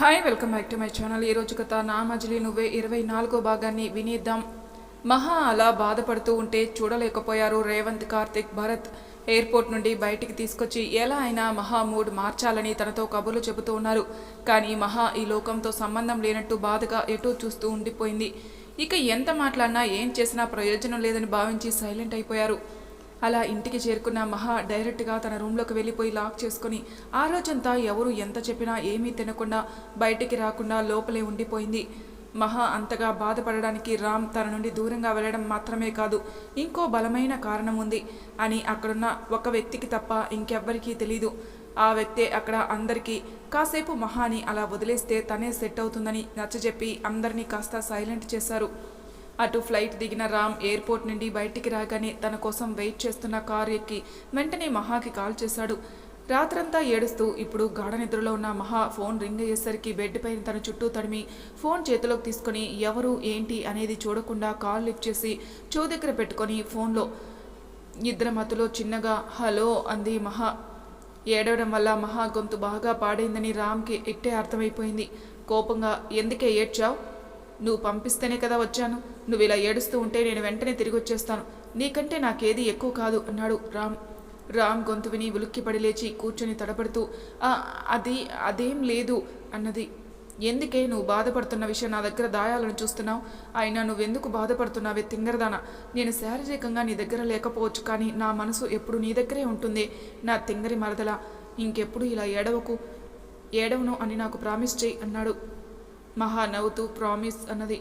Hi welcome back to my channel ఈరోజు కథ నా మజిలీ నువ్వే ఇరవై నాలుగో భాగాన్ని వినేద్దాం. మహా అలా బాధపడుతూ ఉంటే చూడలేకపోయారు రేవంత్ కార్తిక్ భరత్. ఎయిర్పోర్ట్ నుండి బయటికి తీసుకొచ్చి ఎలా అయినా మహా మూడ్ మార్చాలని తనతో కబుర్లు చెబుతూ ఉన్నారు. కానీ మహా ఈ లోకంతో సంబంధం లేనట్టు బాధగా ఎటూ చూస్తూ ఉండిపోయింది. ఇక ఎంత మాట్లాడినా ఏం చేసినా ప్రయోజనం లేదని భావించి సైలెంట్ అయిపోయారు. అలా ఇంటికి చేరుకున్న మహా డైరెక్ట్గా తన రూమ్లోకి వెళ్ళిపోయి లాక్ చేసుకుని ఆ రోజంతా ఎవరు ఎంత చెప్పినా ఏమీ తినకుండా బయటికి రాకుండా లోపలే ఉండిపోయింది. మహా అంతగా బాధపడడానికి రామ్ తన నుండి దూరంగా వెళ్ళడం మాత్రమే కాదు ఇంకో బలమైన కారణం ఉంది అని అక్కడున్న ఒక వ్యక్తికి తప్ప ఇంకెవ్వరికీ తెలీదు. ఆ వ్యక్తే అక్కడ అందరికీ కాసేపు మహాని అలా వదిలేస్తే తనే సెట్ అవుతుందని నచ్చజెప్పి అందరినీ కాస్త సైలెంట్ చేశారు. అటు ఫ్లైట్ దిగిన రామ్ ఎయిర్పోర్ట్ నుండి బయటికి రాగానే తన కోసం వెయిట్ చేస్తున్న కారు ఎక్కి వెంటనే మహాకి కాల్ చేశాడు. రాత్రంతా ఏడుస్తూ ఇప్పుడు గాఢ నిద్రలో ఉన్న మహా ఫోన్ రింగ్ అయ్యేసరికి బెడ్ పైన తన చుట్టూ తడిమి ఫోన్ చేతిలోకి తీసుకొని ఎవరు ఏంటి అనేది చూడకుండా కాల్ లిఫ్ట్ చేసి చో దగ్గర పెట్టుకొని ఫోన్లో ఇద్దరి మతులో చిన్నగా హలో అంది మహా. ఏడవడం వల్ల మహా గొంతు బాగా పాడైందని రామ్కి ఇట్టే అర్థమైపోయింది. కోపంగా ఎందుకే ఏడ్చావు? నువ్వు పంపిస్తేనే కదా వచ్చాను. నువ్వు ఇలా ఏడుస్తూ ఉంటే నేను వెంటనే తిరిగి వచ్చేస్తాను నీకంటే నాకేది ఎక్కువ కాదు అన్నాడు రామ్. రామ్ గొంతు విని ఉలిక్కిపడి లేచి కూర్చొని తడబడుతూ అది అదేం లేదు అన్నది. ఎందుకే నువ్వు బాధపడుతున్న విషయం నా దగ్గర దాయాలను చూస్తున్నావు? అయినా నువ్వెందుకు బాధపడుతున్నావే తింగరదానా? నేను శారీరకంగా నీ దగ్గర లేకపోవచ్చు కానీ నా మనసు ఎప్పుడు నీ దగ్గరే ఉంటుంది నా తింగరి మరదల? ఇంకెప్పుడు ఇలా ఏడవకు? ఏడవను అని నాకు ప్రామిస్ చేయి అన్నాడు. మహా నవ్వుతూ ప్రామిస్ అన్నది.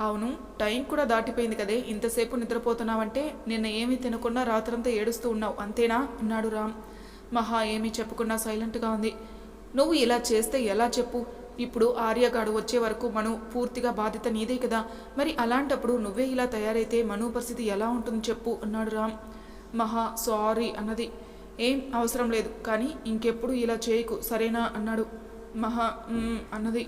అవును టైం కూడా దాటిపోయింది కదే. ఇంతసేపు నిద్రపోతున్నావంటే నిన్న ఏమీ తినకుండా రాత్రంతా ఏడుస్తూ ఉన్నావు అంతేనా? అన్నాడు రామ్. మహా ఏమీ చెప్పకుండా సైలెంట్గా ఉంది. నువ్వు ఇలా చేస్తే ఎలా చెప్పు? ఇప్పుడు ఆర్యగాడు వచ్చే వరకు మను పూర్తిగా బాధ్యత నీదే కదా. మరి అలాంటప్పుడు నువ్వే ఇలా తయారైతే మను పరిస్థితి ఎలా ఉంటుంది చెప్పు అన్నాడు రామ్. మహా సారీ అన్నది. ఏం అవసరం లేదు కానీ ఇంకెప్పుడు ఇలా చేయకు సరేనా? అన్నాడు. మహా అన్నది.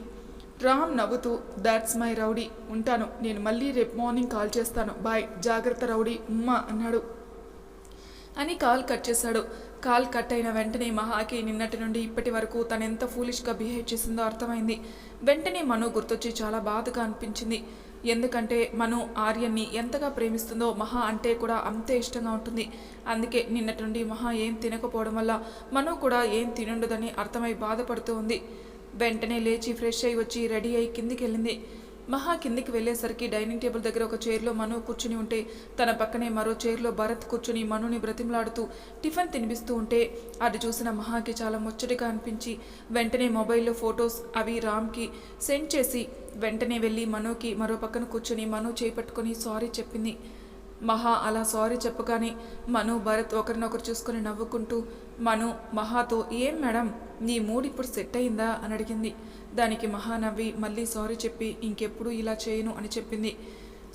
రామ్ నవ్వుతూ దాట్స్ మై రౌడీ. ఉంటాను. నేను మళ్ళీ రేపు మార్నింగ్ కాల్ చేస్తాను. బాయ్. జాగ్రత్త రౌడీ. ఉమ్మా అన్నాడు. అని కాల్ కట్ చేశాడు. కాల్ కట్ అయిన వెంటనే మహాకి నిన్నటి నుండి ఇప్పటి వరకు తను ఎంత ఫూలిష్గా బిహేవ్ చేసిందో అర్థమైంది. వెంటనే మను గుర్తొచ్చి చాలా బాధగా అనిపించింది. ఎందుకంటే మను ఆర్యన్ని ఎంతగా ప్రేమిస్తుందో మహా అంటే కూడా అంతే ఇష్టంగా ఉంటుంది. అందుకే నిన్నటి నుండి మహా ఏం తినకపోవడం వల్ల మను కూడా ఏం తినుండదని అర్థమై బాధపడుతూ ఉంది. వెంటనే లేచి ఫ్రెష్ అయి వచ్చి రెడీ అయి కిందికి వెళ్ళింది. మహా కిందికి వెళ్ళేసరికి డైనింగ్ టేబుల్ దగ్గర ఒక చైర్లో మను కూర్చుని ఉంటే తన పక్కనే మరో చైర్లో భరత్ కూర్చుని మనుని బ్రతిమలాడుతూ టిఫిన్ తినిపిస్తూ ఉంటే అది చూసిన మహాకి చాలా ముచ్చటగా అనిపించి వెంటనే మొబైల్లో ఫొటోస్ అవి రామ్కి సెండ్ చేసి వెంటనే వెళ్ళి మనుకి మరో పక్కన కూర్చుని మను చేపట్టుకుని సారీ చెప్పింది. మహా అలా సారీ చెప్పగానే మను భరత్ ఒకరినొకరు చూసుకొని నవ్వుకుంటూ మను మహాతో ఏం మేడం? నీ మూడ్ ఇప్పుడు సెట్ అయిందా? అని అడిగింది. దానికి మహా నవ్వి మళ్ళీ సారీ చెప్పి ఇంకెప్పుడు ఇలా చేయను అని చెప్పింది.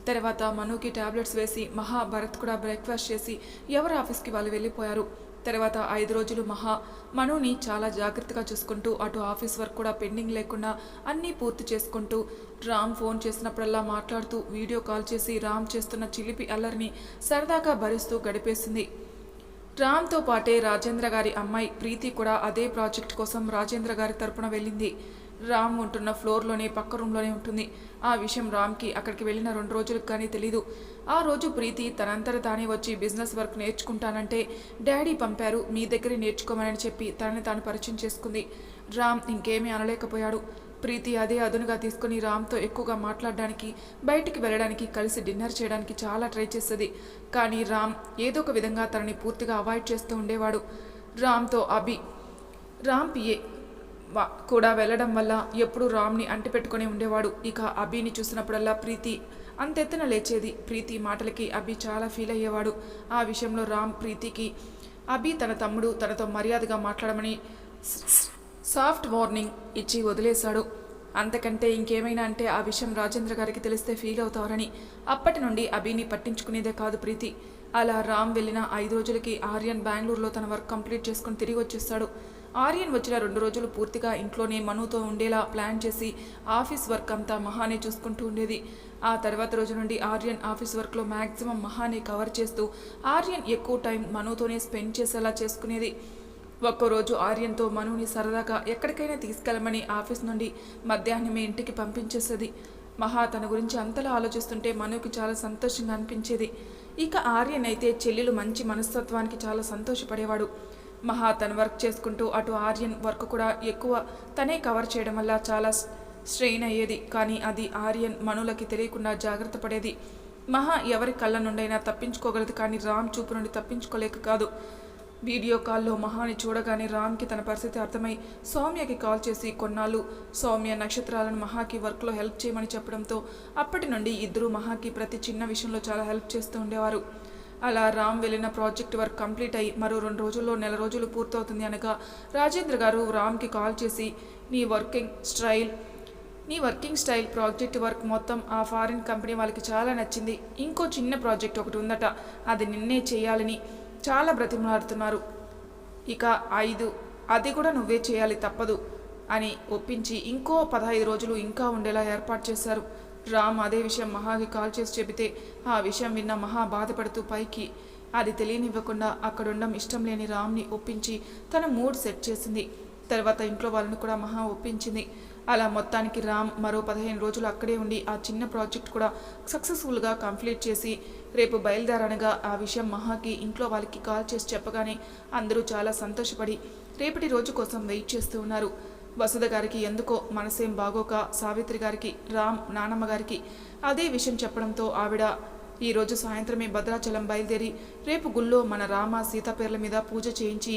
తర్వాత మనుకి టాబ్లెట్స్ వేసి మహా భరత్ కూడా బ్రేక్ఫాస్ట్ చేసి ఎవరి ఆఫీస్కి వాళ్ళు వెళ్ళిపోయారు? తర్వాత ఐదు రోజులు మహా మనుని చాలా జాగ్రత్తగా చూసుకుంటూ అటు ఆఫీస్ వర్క్ కూడా పెండింగ్ లేకుండా అన్నీ పూర్తి చేసుకుంటూ రామ్ ఫోన్ చేసినప్పుడల్లా మాట్లాడుతూ వీడియో కాల్ చేసి రామ్ చేస్తున్న చిలిపి అల్లరిని సరదాగా భరిస్తూ గడిపేసింది. రామ్తో పాటే రాజేంద్ర గారి అమ్మాయి ప్రీతి కూడా అదే ప్రాజెక్ట్ కోసం రాజేంద్ర గారి తరపున వెళ్ళింది. రామ్ ఉంటున్న ఫ్లోర్లోనే పక్క రూమ్లోనే ఉంటుంది. ఆ విషయం రామ్కి అక్కడికి వెళ్ళిన రెండు రోజులకు కానీ తెలీదు. ఆ రోజు ప్రీతి తనంతట తానే వచ్చి బిజినెస్ వర్క్ నేర్చుకుంటానంటే డాడీ పంపారు మీ దగ్గరే నేర్చుకోమని చెప్పి తనని తాను పరిచయం చేసుకుంది. రామ్ ఇంకేమీ అనలేకపోయాడు. ప్రీతి అదే అదునుగా తీసుకుని రామ్తో ఎక్కువగా మాట్లాడడానికి బయటికి వెళ్ళడానికి కలిసి డిన్నర్ చేయడానికి చాలా ట్రై చేసేది కానీ రామ్ ఏదో ఒక విధంగా తనని పూర్తిగా అవాయిడ్ చేస్తూ ఉండేవాడు. రామ్తో అభి రామ్ పిఏ వా- కూడా వెళ్ళడం వల్ల ఎప్పుడూ రామ్ని అంటిపెట్టుకుని ఉండేవాడు. ఇక అభిని చూసినప్పుడల్లా ప్రీతి అంతెత్తున లేచేది. ప్రీతి మాటలకి అభి చాలా ఫీల్ అయ్యేవాడు. ఆ విషయంలో రామ్ ప్రీతికి అభి తన తమ్ముడు తనతో మర్యాదగా మాట్లాడమని సాఫ్ట్ వార్నింగ్ ఇచ్చి వదిలేశాడు. అంతకంటే ఇంకేమైనా అంటే ఆ విషయం రాజేంద్ర గారికి తెలిస్తే ఫీల్ అవుతారని అప్పటి నుండి అభిని పట్టించుకునేదే కాదు ప్రీతి. అలా రామ్ వెళ్ళిన ఐదు రోజులకి ఆర్యన్ బెంగళూరులో తన వర్క్ కంప్లీట్ చేసుకుని తిరిగి వచ్చేస్తాడు. ఆర్యన్ వచ్చిన రెండు రోజులు పూర్తిగా ఇంట్లోనే మనుతో ఉండేలా ప్లాన్ చేసి ఆఫీస్ వర్క్ అంతా మహానే చూసుకుంటూ ఉండేది. ఆ తర్వాత రోజు నుండి ఆర్యన్ ఆఫీస్ వర్క్లో మ్యాక్సిమం మహానే కవర్ చేస్తూ ఆర్యన్ ఎక్కువ టైం మనుతోనే స్పెండ్ చేసేలా చేసుకునేది. ఒక్కరోజు ఆర్యన్తో మనుని సరదాగా ఎక్కడికైనా తీసుకెళ్ళమని ఆఫీస్ నుండి మధ్యాహ్నమే ఇంటికి పంపించేసేది. మహా తన గురించి అంతలా ఆలోచిస్తుంటే మనుకి చాలా సంతోషంగా అనిపించేది. ఇక ఆర్యన్ అయితే చెల్లెలు మంచి మనస్తత్వానికి చాలా సంతోషపడేవాడు. మహా తను వర్క్ చేసుకుంటూ అటు ఆర్యన్ వర్క్ కూడా ఎక్కువ తనే కవర్ చేయడం వల్ల చాలా స్ట్రెయిన్ అయ్యేది. కానీ అది ఆర్యన్ మనులకి తెలియకుండా జాగ్రత్త పడేది. మహా ఎవరి కళ్ళ నుండైనా తప్పించుకోగలదు కానీ రామ్ చూపు నుండి తప్పించుకోలేక కాదు. వీడియో కాల్లో మహాని చూడగానే రామ్కి తన పరిస్థితి అర్థమై సౌమ్యకి కాల్ చేసి కొన్నాళ్ళు సౌమ్య నక్షత్రాలను మహాకి వర్క్లో హెల్ప్ చేయమని చెప్పడంతో అప్పటి నుండి ఇద్దరు మహాకి ప్రతి చిన్న విషయంలో చాలా హెల్ప్ చేస్తూ ఉండేవారు. అలా రామ్ వెళ్ళిన ప్రాజెక్ట్ వర్క్ కంప్లీట్ అయ్యి మరో రెండు రోజుల్లో నెల రోజులు పూర్తవుతుంది అనగా రాజేంద్ర గారు రామ్కి కాల్ చేసి నీ వర్కింగ్ స్టైల్ నీ వర్కింగ్ స్టైల్ ప్రాజెక్ట్ వర్క్ మొత్తం ఆ ఫారిన్ కంపెనీ వాళ్ళకి చాలా నచ్చింది. ఇంకో చిన్న ప్రాజెక్ట్ ఒకటి ఉందట. అది నిన్నే చేయాలని చాలా బ్రతిమలాడుతున్నారు. ఇక ఐదు అది కూడా నువ్వే చేయాలి తప్పదు అని ఒప్పించి ఇంకో పదహైదు రోజులు ఇంకా ఉండేలా ఏర్పాటు చేశారు. రామ్ అదే విషయం మహాకి కాల్ చేసి చెబితే ఆ విషయం విన్న మహా బాధపడుతూ పైకి అది తెలియనివ్వకుండా అక్కడుండం ఇష్టం లేని రామ్ని ఒప్పించి తన మూడ్ సెట్ చేసింది. తర్వాత ఇంట్లో వాళ్ళని కూడా మహా ఒప్పించింది. అలా మొత్తానికి రామ్ మరో పదిహేను రోజులు అక్కడే ఉండి ఆ చిన్న ప్రాజెక్ట్ కూడా సక్సెస్ఫుల్గా కంప్లీట్ చేసి రేపు బయలుదేరనగా ఆ విషయం మహాకి ఇంట్లో వాళ్ళకి కాల్ చేసి చెప్పగానే అందరూ చాలా సంతోషపడి రేపటి రోజు కోసం వెయిట్ చేస్తూ ఉన్నారు. వసుధ గారికి ఎందుకో మనసేం బాగోక సావిత్రి గారికి రామ్ నానమ్మ గారికి అదే విషయం చెప్పడంతో ఆవిడ ఈరోజు సాయంత్రమే భద్రాచలం బయలుదేరి రేపు గుళ్ళో మన రామ సీత పేర్ల మీద పూజ చేయించి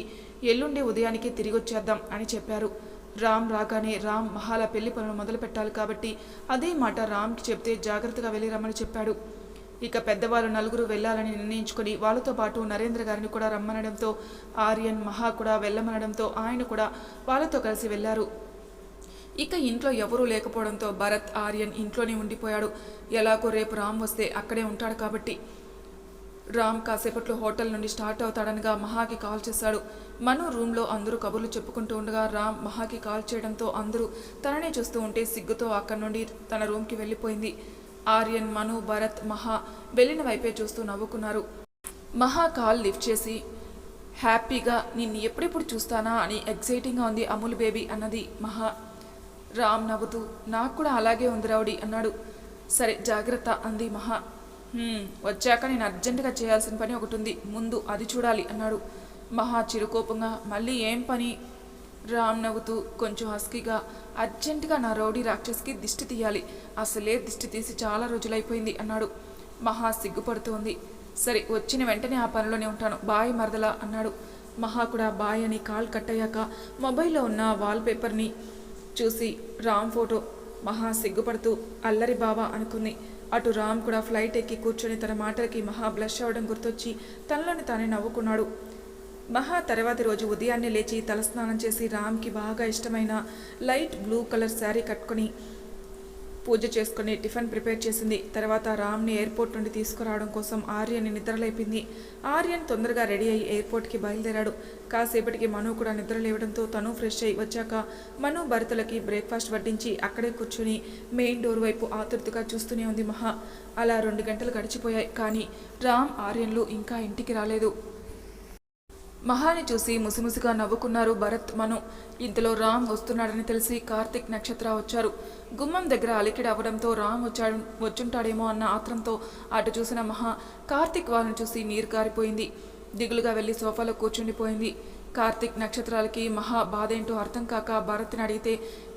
ఎల్లుండి ఉదయానికి తిరిగొచ్చేద్దాం అని చెప్పారు. రామ్ రాగానే రామ్ మహాల పెళ్ళి పనులు మొదలు పెట్టాలి కాబట్టి అదే మాట రామ్కి చెప్తే జాగ్రత్తగా వెళ్ళి రమ్మని చెప్పాడు. ఇక పెద్దవాళ్ళు నలుగురు వెళ్ళాలని నిర్ణయించుకుని వాళ్ళతో పాటు నరేంద్ర గారిని కూడా రమ్మనడంతో ఆర్యన్ మహా కూడా వెళ్ళమనడంతో ఆయన కూడా వాళ్ళతో కలిసి వెళ్ళారు. ఇక ఇంట్లో ఎవరూ లేకపోవడంతో భరత్ ఆర్యన్ ఇంట్లోనే ఉండిపోయాడు. ఎలాగో రేపు రామ్ వస్తే అక్కడే ఉంటాడు కాబట్టి రామ్ కాసేపట్లో హోటల్ నుండి స్టార్ట్ అవుతాడనగా మహాకి కాల్ చేశాడు. మను రూమ్లో అందరూ కబుర్లు చెప్పుకుంటూ ఉండగా రామ్ మహాకి కాల్ చేయడంతో అందరూ తననే చూస్తూ ఉంటే సిగ్గుతో అక్కడి నుండి తన రూమ్కి వెళ్ళిపోయింది. ఆర్యన్ మను భరత్ మహా వెళ్ళిన వైపే చూస్తూ నవ్వుకున్నారు. మహా కాల్ లిఫ్ట్ చేసి హ్యాపీగా నిన్ను ఎప్పుడెప్పుడు చూస్తానా? అని ఎగ్జైటింగ్గా ఉంది అమూల్ బేబీ అన్నది మహా. రామ్ నవ్వుతూ నాకు కూడా అలాగే ఉంది రౌడీ అన్నాడు. సరే జాగ్రత్త అంది మహా. వచ్చాక నేను అర్జెంటుగా చేయాల్సిన పని ఒకటి ఉంది. ముందు అది చూడాలి అన్నాడు. మహా చిరుకోపంగా మళ్ళీ ఏం పని? రామ్ నవ్వుతూ కొంచెం హస్కీగా అర్జెంటుగా నా రౌడీ రాక్షస్కి దిష్టి తీయాలి. అసలే దిష్టి తీసి చాలా రోజులైపోయింది అన్నాడు. మహా సిగ్గుపడుతోంది. సరే వచ్చిన వెంటనే ఆ పనిలోనే ఉంటాను. బాయ్ మరదలా అన్నాడు. మహా కూడా బాయ్ అని కాల్ కట్ అయ్యాక మొబైల్లో ఉన్న వాల్పేపర్ని చూసి రామ్ ఫోటో. మహా సిగ్గుపడుతూ అల్లరి బావా అనుకుంది. అటు రామ్ కూడా ఫ్లైట్ ఎక్కి కూర్చొని తన మాటలకి మహా బ్లష్ అవ్వడం గుర్తొచ్చి తనలోని తానే నవ్వుకున్నాడు. మహా తర్వాతి రోజు ఉదయాన్నే లేచి తలస్నానం చేసి రామ్కి బాగా ఇష్టమైన లైట్ బ్లూ కలర్ శారీ కట్టుకొని పూజ చేసుకుని టిఫిన్ ప్రిపేర్ చేసింది. తర్వాత రామ్ని ఎయిర్పోర్ట్ నుండి తీసుకురావడం కోసం ఆర్యన్ని నిద్రలేపింది. ఆర్యన్ తొందరగా రెడీ అయ్యి ఎయిర్పోర్ట్కి బయలుదేరాడు. కాసేపటికి మను కూడా నిద్రలేవడంతో తను ఫ్రెష్ అయ్యి వచ్చాక మను భర్తలకి బ్రేక్ఫాస్ట్ వడ్డించి అక్కడే కూర్చుని మెయిన్ డోర్ వైపు ఆతృతగా చూస్తూనే ఉంది మహా. అలా రెండు గంటలు గడిచిపోయాయి కానీ రామ్ ఆర్యన్లు ఇంకా ఇంటికి రాలేదు. మహాని చూసి ముసిముసిగా నవ్వుకున్నారు భరత్ మను. ఇంతలో రామ్ వస్తున్నాడని తెలిసి కార్తిక్ నక్షత్ర వచ్చారు. గుమ్మం దగ్గర అలికిడి అవ్వడంతో రామ్ వచ్చాడు వచ్చుంటాడేమో అన్న ఆత్రంతో అటు చూసిన మహా కార్తిక్ వాళ్ళని చూసి నీరు కారిపోయింది. దిగులుగా వెళ్ళి సోఫాలో కూర్చుండిపోయింది. కార్తిక్ నక్షత్రాలకి మహా బాధేంటో అర్థం కాక భరత్ని అడిగితే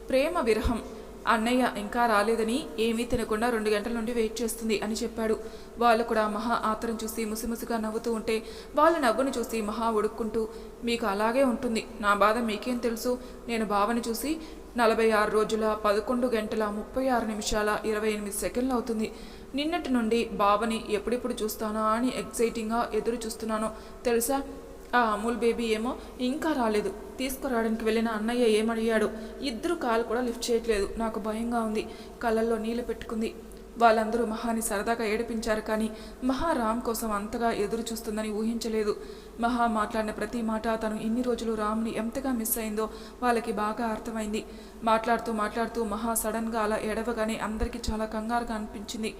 ప్రేమ విరహం. అన్నయ్య ఇంకా రాలేదని ఏమీ తినకుండా రెండు గంటల నుండి వెయిట్ చేస్తుంది అని చెప్పాడు. వాళ్ళు కూడా మహా ఆతరం చూసి ముసిముసిగా నవ్వుతూ ఉంటే వాళ్ళ నవ్వును చూసి మహా ఉడుక్కుంటూ మీకు అలాగే ఉంటుంది. నా బాధ మీకేం తెలుసు? నేను బావని చూసి నలభై ఆరు రోజుల పదకొండు గంటల ముప్పై ఆరు నిమిషాల ఇరవై ఎనిమిది సెకండ్లు అవుతుంది. నిన్నటి నుండి బావని ఎప్పుడెప్పుడు చూస్తానా అని ఎగ్జైటింగ్గా ఎదురు చూస్తున్నానో. తెలుసా? ఆ అమూల్ బేబీ ఏమో ఇంకా రాలేదు. తీసుకురావడానికి వెళ్ళిన అన్నయ్య ఏమడిగాడు ఇద్దరు కాలు కూడా లిఫ్ట్ చేయట్లేదు నాకు భయంగా ఉంది కళ్ళల్లో నీళ్ళు పెట్టుకుంది. వాళ్ళందరూ మహాని సరదాగా ఏడిపించారు కానీ మహా రామ్ కోసం అంతగా ఎదురు చూస్తుందని ఊహించలేదు. మహా మాట్లాడిన ప్రతి మాట తను ఇన్ని రోజులు రామ్ని ఎంతగా మిస్ అయిందో వాళ్ళకి బాగా అర్థమైంది. మాట్లాడుతూ మాట్లాడుతూ మహా సడన్గా అలా ఏడవగానే అందరికీ చాలా కంగారుగా అనిపించింది.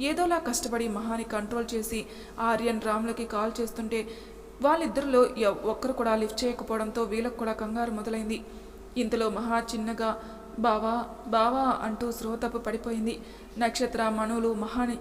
ఏదోలా కష్టపడి మహాని కంట్రోల్ చేసి ఆర్యన్ రామ్లకి కాల్ చేస్తుంటే వాళ్ళిద్దరిలో ఎవ్- ఒక్కరు కూడా లిఫ్ట్ చేయకపోవడంతో వీళ్ళకు కూడా కంగారు మొదలైంది. ఇంతలో మహా చిన్నగా బావా బావా అంటూ శ్రోతపు పడిపోయింది. నక్షత్ర మనులు మహాని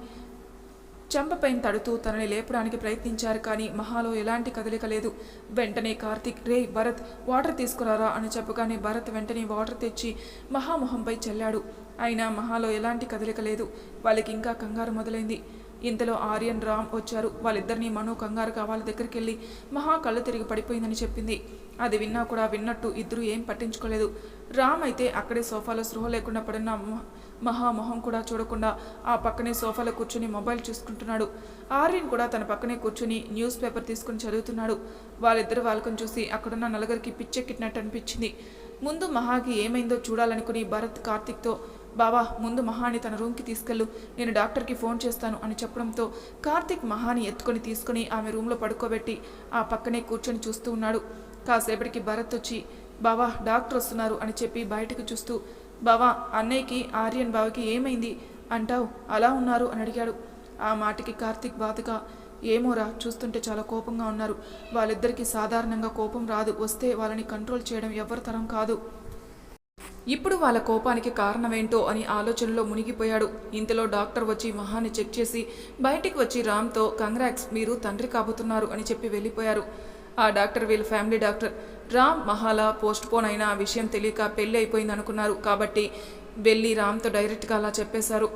చెంపపైన తడుతూ తనని లేపడానికి ప్రయత్నించారు కానీ మహాలో ఎలాంటి కదలిక లేదు. వెంటనే కార్తీక్ రే భరత్ వాటర్ తీసుకురారా? అని చెప్పగానే భరత్ వెంటనే వాటర్ తెచ్చి మహామొహంపై చల్లాడు. అయినా మహాలో ఎలాంటి కదలిక లేదు. వాళ్ళకి ఇంకా కంగారు మొదలైంది. ఇంతలో ఆర్యన్ రామ్ వచ్చారు. వాళ్ళిద్దరినీ మనో కంగారుగా వాళ్ళ దగ్గరికి వెళ్ళి మహా కళ్ళు తిరిగి పడిపోయిందని చెప్పింది. అది విన్నా కూడా విన్నట్టు ఇద్దరు ఏం పట్టించుకోలేదు. రామ్ అయితే అక్కడే సోఫాలో స్పృహ లేకుండా పడిన మహామొహం మహా మొహం కూడా చూడకుండా ఆ పక్కనే సోఫాలో కూర్చుని మొబైల్ చూసుకుంటున్నాడు. ఆర్యన్ కూడా తన పక్కనే కూర్చుని న్యూస్ పేపర్ తీసుకుని చదువుతున్నాడు. వాళ్ళిద్దరు వాళ్ళకని చూసి అక్కడున్న నలుగురికి పిచ్చెక్కినట్టు అనిపించింది. ముందు మహాకి ఏమైందో చూడాలనుకుని భరత్ కార్తిక్తో బావా ముందు మహాని తన రూమ్కి తీసుకెళ్ళు. నేను డాక్టర్కి ఫోన్ చేస్తాను అని చెప్పడంతో కార్తిక్ మహాని ఎత్తుకొని తీసుకొని ఆమె రూమ్లో పడుకోబెట్టి ఆ పక్కనే కూర్చొని చూస్తూ ఉన్నాడు. కాసేపటికి భరత్ వచ్చి బావా డాక్టర్ వస్తున్నారు అని చెప్పి బయటకు చూస్తూ బావా అన్నయ్యకి ఆర్యన్ బావకి ఏమైంది? అంటావు అలా ఉన్నారు అని అడిగాడు. ఆ మాటకి కార్తిక్ బాధగా ఏమోరా చూస్తుంటే చాలా కోపంగా ఉన్నారు. వాళ్ళిద్దరికీ సాధారణంగా కోపం రాదు. వస్తే వాళ్ళని కంట్రోల్ చేయడం ఎవరి తరం కాదు. ఇప్పుడు వాళ్ళ కోపానికి కారణమేంటో అని ఆలోచనలో మునిగిపోయాడు. ఇంతలో డాక్టర్ వచ్చి మహాన్ని చెక్ చేసి బయటికి వచ్చి రామ్తో కంగ్రాక్స్ మీరు తండ్రి కాబోతున్నారు అని చెప్పి వెళ్ళిపోయారు. ఆ డాక్టర్ వీళ్ళ ఫ్యామిలీ డాక్టర్. రామ్ మహాలా పోస్ట్ పోన్ అయిన ఆ విషయం తెలియక పెళ్ళి అయిపోయింది అనుకున్నారు కాబట్టి వెళ్ళి రామ్తో డైరెక్ట్గా అలా చెప్పేశారు.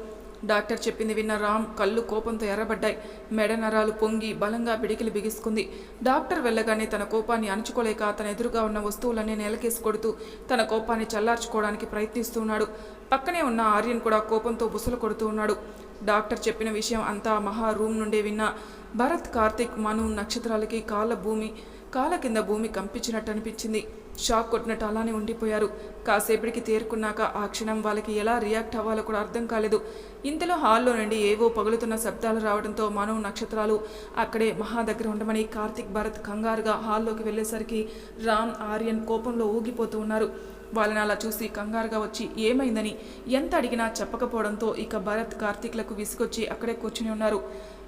డాక్టర్ చెప్పింది విన్న రామ్ కళ్ళు కోపంతో ఎర్రబడ్డాయి. మెడ నరాలు పొంగి బలంగా పిడికిలి బిగిసుకుంది. డాక్టర్ వెళ్ళగానే తన కోపాన్ని అణుచుకోలేక తన ఎదురుగా ఉన్న వస్తువులన్నీ నేలకేసి కొడుతూ తన కోపాన్ని చల్లార్చుకోవడానికి ప్రయత్నిస్తున్నాడు. పక్కనే ఉన్న ఆర్యన్ కూడా కోపంతో బుసలు కొడుతూ ఉన్నాడు. డాక్టర్ చెప్పిన విషయం అంతా మహా రూమ్ నుండే విన్న. భరత్ కార్తిక్ మను నక్షత్రాలకి కాళ్ళ భూమి కాళ్ళ కింద భూమి కంపించినట్టు అనిపించింది షాక్ కొట్టినట్టు అలానే ఉండిపోయారు. కాసేపటికి తేరుకున్నాక ఆ క్షణం వాళ్ళకి ఎలా రియాక్ట్ అవ్వాలో కూడా అర్థం కాలేదు. ఇంతలో హాల్లో నుండి ఏవో పగులుతున్న శబ్దాలు రావడంతో మనో నక్షత్రాలు అక్కడే మహా దగ్గర ఉండమని కార్తిక్ భరత్ కంగారుగా హాల్లోకి వెళ్ళేసరికి రామ్ ఆర్యన్ కోపంలో ఊగిపోతూ ఉన్నారు. వాళ్ళని అలా చూసి కంగారుగా వచ్చి ఏమైందని? ఎంత అడిగినా చెప్పకపోవడంతో ఇక భరత్ కార్తీక్లకు విసుగొచ్చి అక్కడే కూర్చుని ఉన్నారు.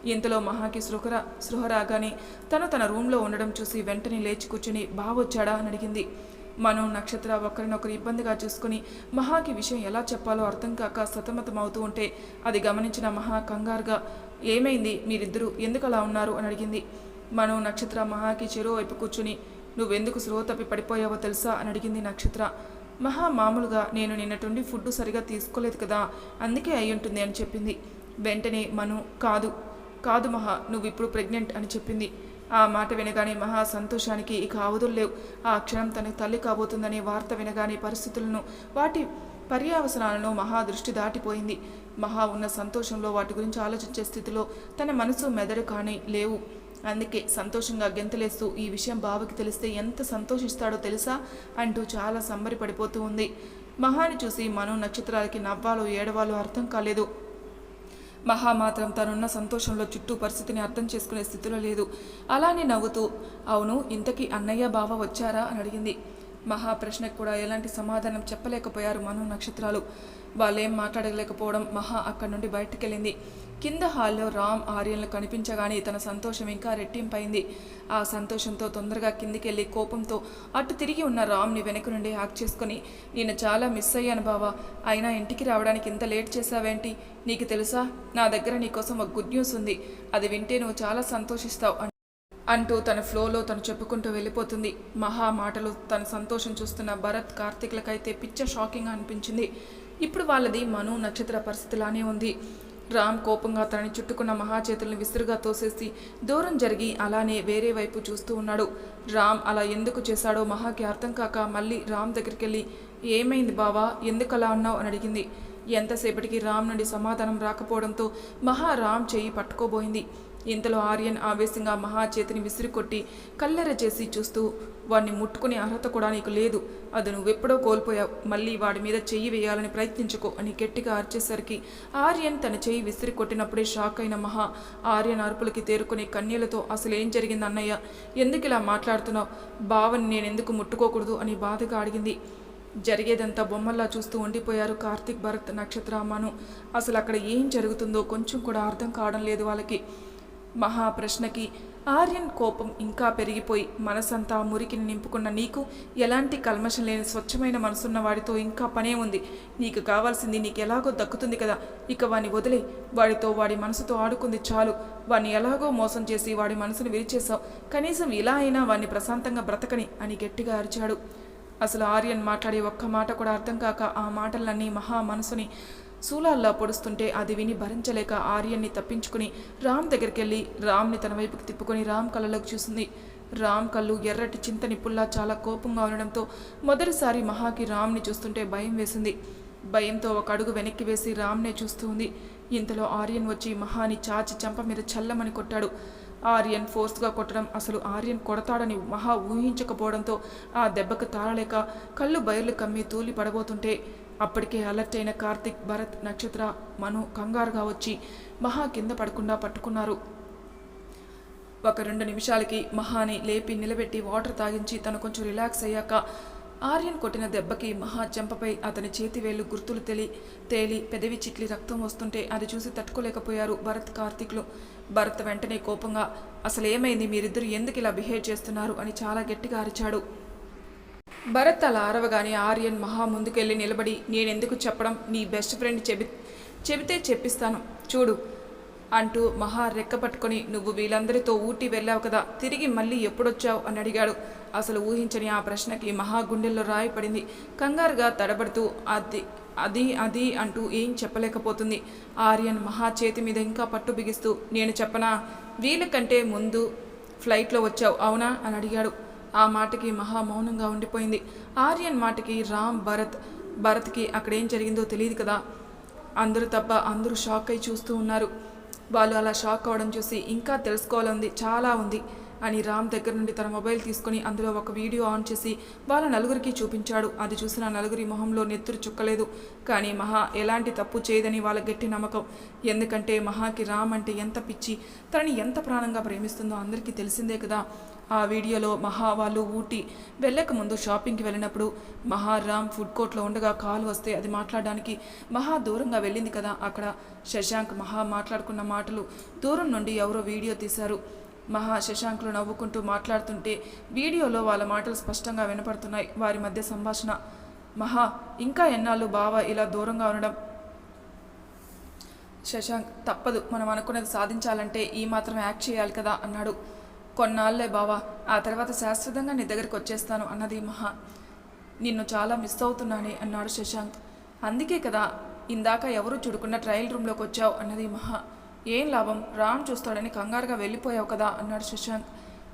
ఇంతలో మహాకి సృహర సృహరాగానే తను తన రూమ్లో ఉండడం చూసి వెంటనే లేచి కూర్చుని బావొచ్చాడా అని అడిగింది. మనం నక్షత్ర ఒకరినొకరు ఇబ్బందిగా చూసుకుని మహాకి విషయం ఎలా చెప్పాలో అర్థం కాక సతమతం అవుతూ ఉంటే అది గమనించిన మహా కంగారుగా ఏమైంది? మీరిద్దరూ ఎందుకు అలా ఉన్నారు? అని అడిగింది. మనం నక్షత్ర మహాకి చెరువు కూర్చుని నువ్వెందుకు స్లో తప్పి పడిపోయావో తెలుసా? అని అడిగింది నక్షత్ర. మహా మామూలుగా నేను నిన్నటుండి ఫుడ్ సరిగా తీసుకోలేదు కదా అందుకే అయి ఉంటుంది అని చెప్పింది. వెంటనే మను కాదు కాదు మహా నువ్వు ఇప్పుడు ప్రెగ్నెంట్ అని చెప్పింది. ఆ మాట వినగానే మహా సంతోషానికి ఇక అవధులు లేవు. ఆ క్షణం తన తల్లి కాబోతుందనే వార్త వినగానే పరిస్థితులను వాటి పర్యావసనాలను మహా దృష్టి దాటిపోయింది. మహా ఉన్న సంతోషంలో వాటి గురించి ఆలోచించే స్థితిలో తన మనసు మెదడు కానీ లేవు. అందుకే సంతోషంగా గెంతలేస్తూ ఈ విషయం బావకి తెలిస్తే ఎంత సంతోషిస్తాడో తెలుసా అంటూ చాలా సంబరిపడిపోతూ ఉంది. మహాని చూసి మనో నక్షత్రాలకి నవ్వాలో ఏడవాలో అర్థం కాలేదు. మహా మాత్రం తనున్న సంతోషంలో చుట్టూ పరిస్థితిని అర్థం చేసుకునే స్థితిలో లేదు. అలానే నవ్వుతూ అవును ఇంతకీ అన్నయ్య బావ వచ్చారా? అని అడిగింది. మహా ప్రశ్నకు కూడా ఎలాంటి సమాధానం చెప్పలేకపోయారు మనో నక్షత్రాలు. వాళ్ళేం మాట్లాడలేకపోవడం మహా అక్కడి నుండి బయటకెళ్ళింది. కింద హాల్లో రామ్ ఆర్యన్లు కనిపించగానే తన సంతోషం ఇంకా రెట్టింపైంది. ఆ సంతోషంతో తొందరగా కిందికెళ్ళి కోపంతో అటు తిరిగి ఉన్న రామ్ని వెనక నుండి హ్యాక్ చేసుకుని నేను చాలా మిస్ అయ్యాను బావా. అయినా ఇంటికి రావడానికి ఇంత లేట్ చేసావేంటి నీకు తెలుసా? నా దగ్గర నీకోసం ఒక గుడ్ న్యూస్ ఉంది. అది వింటే నువ్వు చాలా సంతోషిస్తావు అంటూ తన ఫ్లోలో తను చెప్పుకుంటూ వెళ్ళిపోతుంది. మహా మాటలు తన సంతోషం చూస్తున్న భరత్ కార్తీక్లకైతే పిచ్చ షాకింగ్ అనిపించింది. ఇప్పుడు వాళ్ళది మను నక్షత్ర పరిస్థితిలానే ఉంది. రామ్ కోపంగా తనని చుట్టుకున్న మహా చేతుల్ని విసురుగా తోసేసి దూరం జరిగి అలానే వేరే వైపు చూస్తూ ఉన్నాడు. రామ్ అలా ఎందుకు చేశాడో మహాకి అర్థం కాక మళ్ళీ రామ్ దగ్గరికి వెళ్ళి ఏమైంది బావా? ఎందుకు అలా ఉన్నావు అని అడిగింది. ఎంతసేపటికి రామ్ నుండి సమాధానం రాకపోవడంతో మహా రామ్ చేయి పట్టుకోబోయింది. ఇంతలో ఆర్యన్ ఆవేశంగా మహా చేతిని విసిరికొట్టి కల్లెర చేసి చూస్తూ వాడిని ముట్టుకునే అర్హత కూడా నీకు లేదు. అది నువ్వెప్పుడో కోల్పోయావు. మళ్ళీ వాడి మీద చెయ్యి వేయాలని ప్రయత్నించుకో అని గట్టిగా అరిచేసరికి ఆర్యన్ తన చెయ్యి విసిరి కొట్టినప్పుడే షాక్ అయిన మహా ఆర్యన్ అరుపులకి తేరుకునే కన్యలతో అసలు ఏం జరిగింది అన్నయ్య? ఎందుకు ఇలా మాట్లాడుతున్నావు? బావని నేను ఎందుకు ముట్టుకోకూడదు? అని బాధగా అడిగింది. జరిగేదంతా బొమ్మల్లా చూస్తూ ఉండిపోయారు కార్తిక్ భరత్ నక్షత్రామాను అసలు అక్కడ ఏం జరుగుతుందో కొంచెం కూడా అర్థం కావడం లేదు వాళ్ళకి. మహా ప్రశ్నకి ఆర్యన్ కోపం ఇంకా పెరిగిపోయి మనసంతా మురికిని నింపుకున్న నీకు ఎలాంటి కల్మషం లేని స్వచ్ఛమైన మనసున్న వాడితో ఇంకా పనే ఉంది. నీకు కావాల్సింది నీకు ఎలాగో దక్కుతుంది కదా. ఇక వాడిని వదిలే. వాడితో వాడి మనసుతో ఆడుకుంది చాలు. వాడిని ఎలాగో మోసం చేసి వాడి మనసును విరిచేశావు. కనీసం ఇలా అయినా వాడిని ప్రశాంతంగా బ్రతకని అని గట్టిగా అరిచాడు. అసలు ఆర్యన్ మాట్లాడే ఒక్క మాట కూడా అర్థం కాక ఆ మాటలన్నీ మహా మనసుని శూలాల్లా పొడుస్తుంటే అది విని భరించలేక ఆర్యన్ని తప్పించుకుని రామ్ దగ్గరికి వెళ్ళి రామ్ని తన వైపుకి తిప్పుకొని రామ్ కళ్ళలోకి చూసింది. రామ్ కళ్ళు ఎర్రటి చింత నిప్పుల్లా చాలా కోపంగా ఉండడంతో మొదటిసారి మహాకి రామ్ని చూస్తుంటే భయం వేసింది. భయంతో ఒక అడుగు వెనక్కి వేసి రామ్నే చూస్తూ ఉంది. ఇంతలో ఆర్యన్ వచ్చి మహాని చాచి చంప మీద చల్లమని కొట్టాడు. ఆర్యన్ ఫోర్స్గా కొట్టడం అసలు ఆర్యన్ కొడతాడని మహా ఊహించకపోవడంతో ఆ దెబ్బకు తాళలేక కళ్ళు బయర్లు కమ్మి తూలి పడబోతుంటే అప్పటికే అలర్ట్ అయిన కార్తిక్ భరత్ నక్షత్ర మను కంగారుగా వచ్చి మహా కింద పడకుండా పట్టుకున్నారు. ఒక రెండు నిమిషాలకి మహాని లేపి నిలబెట్టి వాటర్ తాగించి తను కొంచెం రిలాక్స్ అయ్యాక ఆర్యన్ కొట్టిన దెబ్బకి మహా చెంపపై అతని చేతివేళ్ళు గుర్తులు తెలి తేలి పెదవి చిట్లి రక్తం వస్తుంటే అది చూసి తట్టుకోలేకపోయారు భరత్ కార్తిక్లు. భరత్ వెంటనే కోపంగా అసలేమైంది? మీరిద్దరు ఎందుకు ఇలా బిహేవ్ చేస్తున్నారు? అని చాలా గట్టిగా అరిచాడు. భరత్ అలా అరవగానే ఆర్యన్ మహా ముందుకెళ్ళి నిలబడి నేనెందుకు చెప్పడం? నీ బెస్ట్ ఫ్రెండ్ చెబి చెబితే చెప్పిస్తాను. చూడు అంటూ మహా రెక్క పట్టుకొని నువ్వు వీళ్ళందరితో ఊటీ వెళ్ళావు కదా తిరిగి మళ్ళీ ఎప్పుడొచ్చావు? అని అడిగాడు. అసలు ఊహించని ఆ ప్రశ్నకి మహా గుండెల్లో రాయి పడింది. కంగారుగా తడబడుతూ అది అది అది అంటూ ఏం చెప్పలేకపోతుంది. ఆర్యన్ మహా చేతి మీద ఇంకా పట్టు బిగిస్తూ నేను చెప్పనా? వీళ్ళకంటే ముందు ఫ్లైట్లో వచ్చావు అవునా? అని అడిగాడు. ఆ మాటకి మహా మౌనంగా ఉండిపోయింది. ఆర్యన్ మాటకి రామ్ భరత్ భరత్కి అక్కడేం జరిగిందో తెలియదు కదా. అందరూ తప్ప అందరూ షాక్ అయి చూస్తూ ఉన్నారు. వాళ్ళు అలా షాక్ అవడం చూసి ఇంకా తెలుసుకోవాలంది చాలా ఉంది. అని రామ్ దగ్గర నుండి తన మొబైల్ తీసుకుని అందులో ఒక వీడియో ఆన్ చేసి వాళ్ళ నలుగురికి చూపించాడు. అది చూసిన నలుగురి మొహంలో నెత్తురు చుక్కలేదు. కానీ మహా ఎలాంటి తప్పు చేయదని వాళ్ళ గట్టి నమ్మకం. ఎందుకంటే మహాకి రామ్ అంటే ఎంత పిచ్చి తనని ఎంత ప్రాణంగా ప్రేమిస్తుందో అందరికీ తెలిసిందే కదా. ఆ వీడియోలో మహా వాళ్ళు ఊటీ వెళ్ళక ముందు షాపింగ్కి వెళ్ళినప్పుడు మహా రామ్ ఫుడ్ కోర్ట్లో ఉండగా కాల్ వస్తే అది మాట్లాడడానికి మహా దూరంగా వెళ్ళింది కదా. అక్కడ శశాంక్ మహా మాట్లాడుకున్న మాటలు దూరం నుండి ఎవరో వీడియో తీశారు. మహా శశాంకులు నవ్వుకుంటూ మాట్లాడుతుంటే వీడియోలో వాళ్ళ మాటలు స్పష్టంగా వినపడుతున్నాయి. వారి మధ్య సంభాషణ మహా ఇంకా ఎన్నాళ్ళు బావ ఇలా దూరంగా ఉండడం? శశాంక్ తప్పదు మనం అనుకున్నది సాధించాలంటే ఈ మాత్రం యాక్ట్ చేయాలి కదా అన్నాడు. కొన్నాళ్ళే బావా ఆ తర్వాత శాశ్వతంగా నీ దగ్గరికి వచ్చేస్తాను అన్నది మహా. నిన్ను చాలా మిస్ అవుతున్నానే అన్నాడు శశాంక్. అందుకే కదా ఇందాక ఎవరు చుడుకున్న ట్రయల్ రూమ్లోకి వచ్చావు అన్నది మహా. ఏం లాభం? రామ్ చూస్తాడని కంగారుగా వెళ్ళిపోయావు కదా అన్నాడు శశాంక్.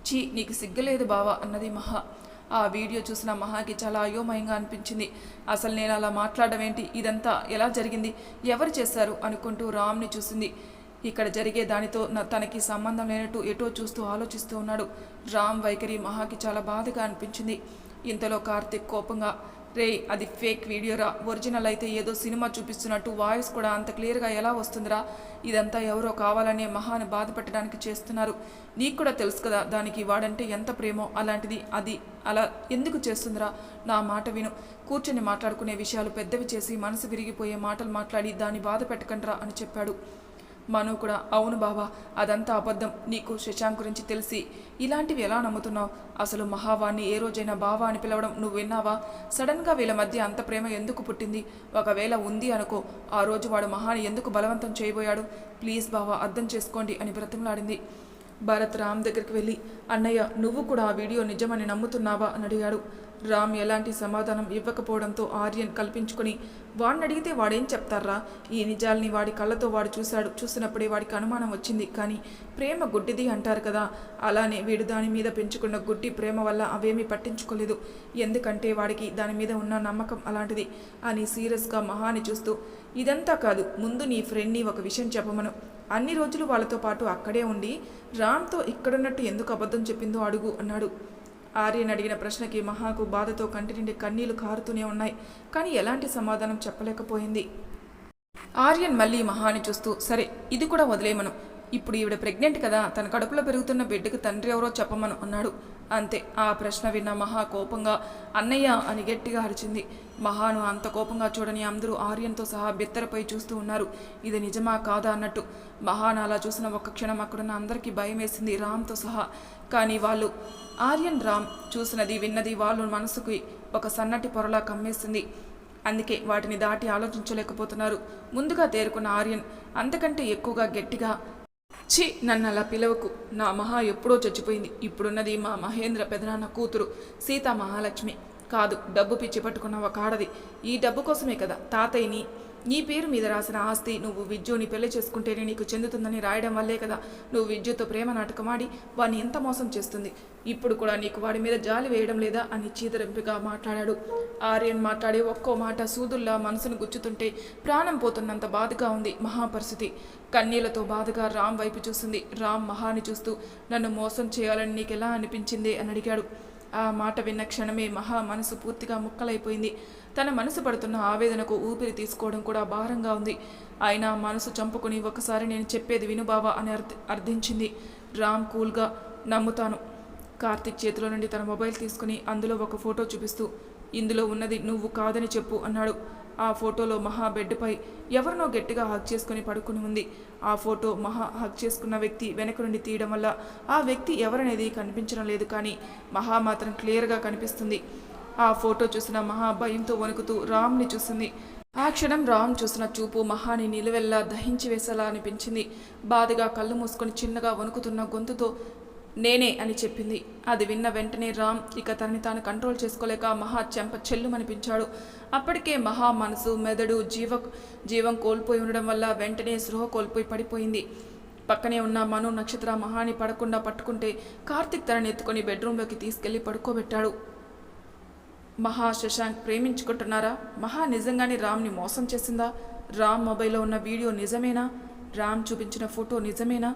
చీ నీకు సిగ్గలేదు బావా అన్నది మహా. ఆ వీడియో చూసిన మహాకి చాలా అయోమయంగా అనిపించింది. అసలు నేను అలా మాట్లాడడం ఏంటి ఇదంతా ఎలా జరిగింది? ఎవరు చేశారు? అనుకుంటూ రామ్ని చూసింది. ఇక్కడ జరిగే దానితో తనకి సంబంధం లేనట్టు ఎటో చూస్తూ ఆలోచిస్తూ ఉన్నాడు. రామ్ వైఖరి మహాకి చాలా బాధగా అనిపించింది. ఇంతలో కార్తిక్ కోపంగా రే అది ఫేక్ వీడియోరా ఒరిజినల్ అయితే ఏదో సినిమా చూపిస్తున్నట్టు వాయిస్ కూడా అంత క్లియర్గా ఎలా వస్తుందిరా? ఇదంతా ఎవరో కావాలనే మహాను బాధపెట్టడానికి చేస్తున్నారు. నీకు కూడా తెలుసు కదా దానికి వాడంటే ఎంత ప్రేమో అలాంటిది అది అలా ఎందుకు చేస్తుందిరా? నా మాట విను. కూర్చొని మాట్లాడుకునే విషయాలు పెద్దవి చేసి మనసు విరిగిపోయే మాటలు మాట్లాడి దాన్ని బాధ పెట్టకండ్రా అని చెప్పాడు. మను కూడా అవును బావా అదంతా అబద్ధం. నీకు శశాంక్ గురించి తెలిసి ఇలాంటివి ఎలా నమ్ముతున్నావు? అసలు మహావాణ్ణి ఏ రోజైనా బావా అని పిలవడం నువ్వు విన్నావా? సడన్గా వీళ్ళ మధ్య అంత ప్రేమ ఎందుకు పుట్టింది? ఒకవేళ ఉంది అనుకో ఆ రోజు వాడు మహాని ఎందుకు బలవంతం చేయబోయాడు? ప్లీజ్ బావా అర్థం చేసుకోండి అని బ్రతిమలాడింది. భరత్ రామ్ దగ్గరికి వెళ్ళి అన్నయ్య నువ్వు కూడా ఆ వీడియో నిజమని నమ్ముతున్నావా? అని అడిగాడు. రామ్ ఎలాంటి సమాధానం ఇవ్వకపోవడంతో ఆర్యన్ కల్పించుకొని వాడిని అడిగితే వాడేం చెప్తారా ఈ నిజాల్ని వాడి కళ్ళతో వాడు చూశాడు. చూసినప్పుడే వాడికి అనుమానం వచ్చింది. కానీ ప్రేమ గుడ్డిది అంటారు కదా. అలానే వీడు దాని మీద పెంచుకున్న గుడ్డి ప్రేమ వల్ల అవేమీ పట్టించుకోలేదు. ఎందుకంటే వాడికి దాని మీద ఉన్న నమ్మకం అలాంటిది అని సీరియస్గా మహాని చూస్తూ ఇదంతా కాదు. ముందు నీ ఫ్రెండ్ని ఒక విషయం చెప్పమను. అన్ని రోజులు వాళ్ళతో పాటు అక్కడే ఉండి రామ్తో ఇక్కడున్నట్టు ఎందుకు అబద్ధం చెప్పిందో అడుగు అన్నాడు. ఆర్యన్ అడిగిన ప్రశ్నకి మహాకు బాధతో కంటి నిండి కన్నీళ్ళు కారుతూనే ఉన్నాయి. కానీ ఎలాంటి సమాధానం చెప్పలేకపోయింది. ఆర్యన్ మళ్ళీ మహాని చూస్తూ సరే ఇది కూడా వదిలేయమను. ఇప్పుడు ఈవిడ ప్రెగ్నెంట్ కదా తన కడుపులో పెరుగుతున్న బిడ్డకు తండ్రి ఎవరో చెప్పమను అన్నాడు. అంతే ఆ ప్రశ్న విన్న మహా కోపంగా అన్నయ్య అని గట్టిగా అరిచింది. మహాను అంత కోపంగా చూడని అందరూ ఆర్యన్తో సహా బిత్తరపై చూస్తూ ఉన్నారు. ఇది నిజమా కాదా అన్నట్టు. మహాన్ అలా చూసిన ఒక్క క్షణం అక్కడున్న అందరికీ భయం వేసింది రామ్తో సహా. కానీ వాళ్ళు ఆర్యన్ రామ్ చూసినది విన్నది వాళ్ళు మనసుకి ఒక సన్నటి పొరలా కమ్మేసింది. అందుకే వాటిని దాటి ఆలోచించలేకపోతున్నారు. ముందుగా తేరుకున్న ఆర్యన్ అంతకంటే ఎక్కువగా గట్టిగా ఛీ నన్ను అలా పిలవకు. నా మహా ఎప్పుడో చచ్చిపోయింది. ఇప్పుడున్నది మా మహేంద్ర పెదనాన్న కూతురు సీతా మహాలక్ష్మి. కాదు డబ్బు పిచ్చి పట్టుకున్న ఒక ఆడది. ఈ డబ్బు కోసమే కదా తాతయ్యని నీ పేరు మీద రాసిన ఆస్తి నువ్వు విద్యుని పెళ్ళి చేసుకుంటేనే నీకు చెందుతుందని రాయడం వల్లే కదా నువ్వు విద్యుతో ప్రేమ నాటకమాడి వాడిని ఎంత మోసం చేస్తుంది. ఇప్పుడు కూడా నీకు వాడి మీద జాలి వేయడం లేదా అని చీదరింపుగా మాట్లాడాడు. ఆర్యన్ మాట్లాడే ఒక్కో మాట సూదుల్లా మనసును గుచ్చుతుంటే ప్రాణం పోతున్నంత బాధగా ఉంది మహాపరిస్థితి. కన్నీళ్ళతో బాధగా రామ్ వైపు చూసింది. రామ్ మహాని చూస్తూ నన్ను మోసం చేయాలని నీకెలా అనిపించింది అని అడిగాడు. ఆ మాట విన్న క్షణమే మహా మనసు పూర్తిగా ముక్కలైపోయింది. తన మనసు పడుతున్న ఆవేదనకు ఊపిరి తీసుకోవడం కూడా భారంగా ఉంది. ఆయన మనసు చంపుకుని ఒకసారి నేను చెప్పేది విను బావా అని అర్థ అర్థించింది. రామ్ కూల్గా నమ్ముతాను. కార్తిక్ చేతిలో నుండి తన మొబైల్ తీసుకుని అందులో ఒక ఫోటో చూపిస్తూ ఇందులో ఉన్నది నువ్వు కాదని చెప్పు అన్నాడు. ఆ ఫోటోలో మహా బెడ్పై ఎవరినో గట్టిగా హక్ చేసుకుని పడుకుని ఉంది. ఆ ఫోటో మహా హక్ చేసుకున్న వ్యక్తి వెనక నుండి తీయడం వల్ల ఆ వ్యక్తి ఎవరనేది కనిపించడం లేదు కానీ మహా మాత్రం క్లియర్గా కనిపిస్తుంది. ఆ ఫోటో చూసిన మహా భయంతో వణుకుతూ రామ్ని చూసింది. ఆ క్షణం రామ్ చూసిన చూపు మహాని నిలువెల్లా దహించి వేసేలా అనిపించింది. బాధగా కళ్ళు మూసుకొని చిన్నగా వణుకుతున్న గొంతుతో నేనే అని చెప్పింది. అది విన్న వెంటనే రామ్ ఇక తనని తాను కంట్రోల్ చేసుకోలేక మహా చెంప చెల్లుమనిపించాడు. అప్పటికే మహా మనసు మెదడు జీవ జీవం కోల్పోయి ఉండడం వల్ల వెంటనే సృహ కోల్పోయి పడిపోయింది. పక్కనే ఉన్న మను నక్షత్ర మహాని పడకుండా పట్టుకుంటే కార్తిక్ తనని ఎత్తుకొని బెడ్రూమ్లోకి తీసుకెళ్ళి పడుకోబెట్టాడు. మహా శశాంక్ ప్రేమించుకుంటున్నారా? మహా నిజంగానే రామ్ని మోసం చేసిందా? రామ్ మొబైల్లో ఉన్న వీడియో నిజమేనా? రామ్ చూపించిన ఫోటో నిజమేనా?